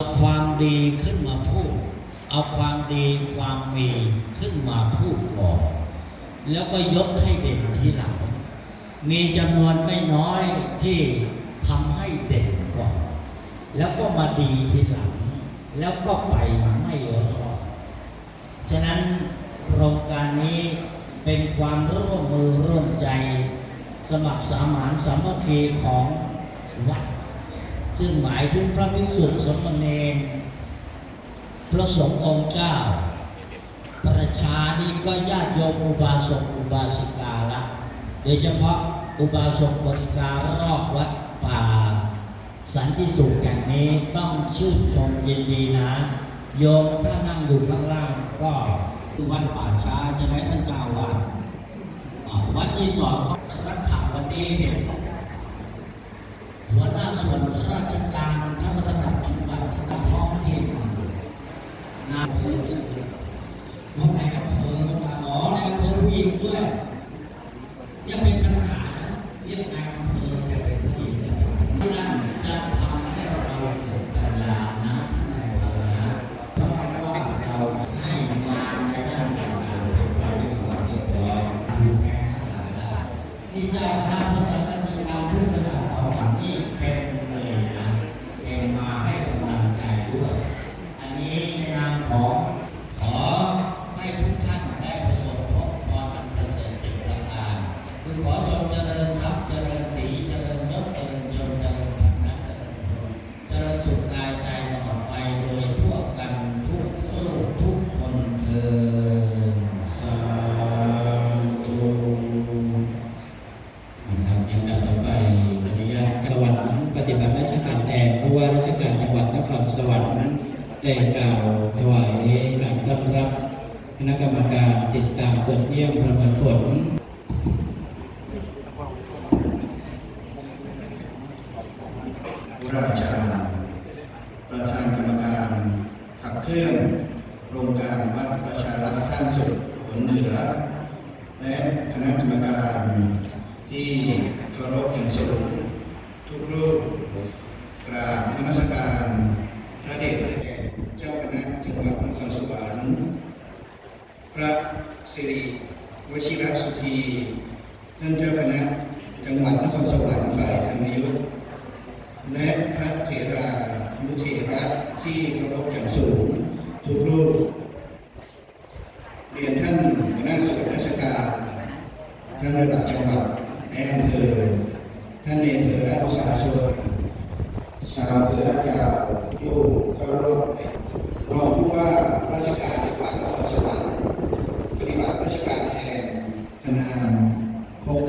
เอาความดีขึ้นมาพูด เอาความดีความมีขึ้นมาพูดก่อน แล้วก็ยกให้เด่นทีหลัง มีจำนวนไม่น้อยที่ทำให้เด่นก่อน แล้วก็มาดีทีหลัง แล้วก็ไปไม่รอดฉะนั้นโครงการนี้เป็นความร่วมมือร่วมใจ สมัครสมานสามัคคีของวัด ซึ่งหมายถึงพระภิกษุสมณเณรพระสงฆ์องค์เจ้า ประชานี่ก็ญาติโยมอุบาสกอุบาสิกาละโดยเฉพาะอุบาสกบริการรอบวัดป่า สันติสุขแห่งนี้ต้องชื่นชมยินดีนะ โยมถ้านั่งอยู่ข้างล่างก็วัดป่าช้าใช่ไหมท่านเจ้าอาวาดอ่าวัดที่สองก็รักษาวันนี้เห็น หัวหน้าส่วนราชการทั้งระดับจังหวัดระดับท้องถิ่นนายอำเภอเพราะนายอำเภอมาอ๋อนายอำเภอผู้หญิงด้วยยังเป็นปัญหานะเรียกนายอำเภอจะเป็นผู้หญิงเนี่ยนั่นจะทำให้เราเกิดปัญญานะท่านนายเภอนะเพราะว่าเราให้งานในด้านต่างๆเป็นไปด้วยความเรียบร้อยถูกแก้ไขได้นี่เจ้าคณะพระสังมีการพูดกันนี้เป็นเล ย ผู้ว่าราชการจังหวัดนครสวรรค์ได้กล่าวถวายการต้อนรับคณะกรรมการติดตามตรวจเยี่ยมประเมินผลผู้ราชการประธานกรรมการขับเคลื่อนโครงการวัดประชารัฐสร้างสุขผลเหนือ และคณะกรรมการที่เคารพอย่างสูงทุกรูป กราบนมัสการพระเดชพระแก่เจ้าคณะจังหวัดนครสวรรค์พระสิริวชิรสุธีท่านเจ้าคณะจังหวัดนครสวรรค์ฝ่ายธรรมยุทธและพระเถรานุเถระที่เคารพอย่างสูงทุกรูปเรียนท่านหัวหน้าส่วนราชการท่านระดับจังหวัดแอมเภอท่านในอำเภอและประชาชน ชา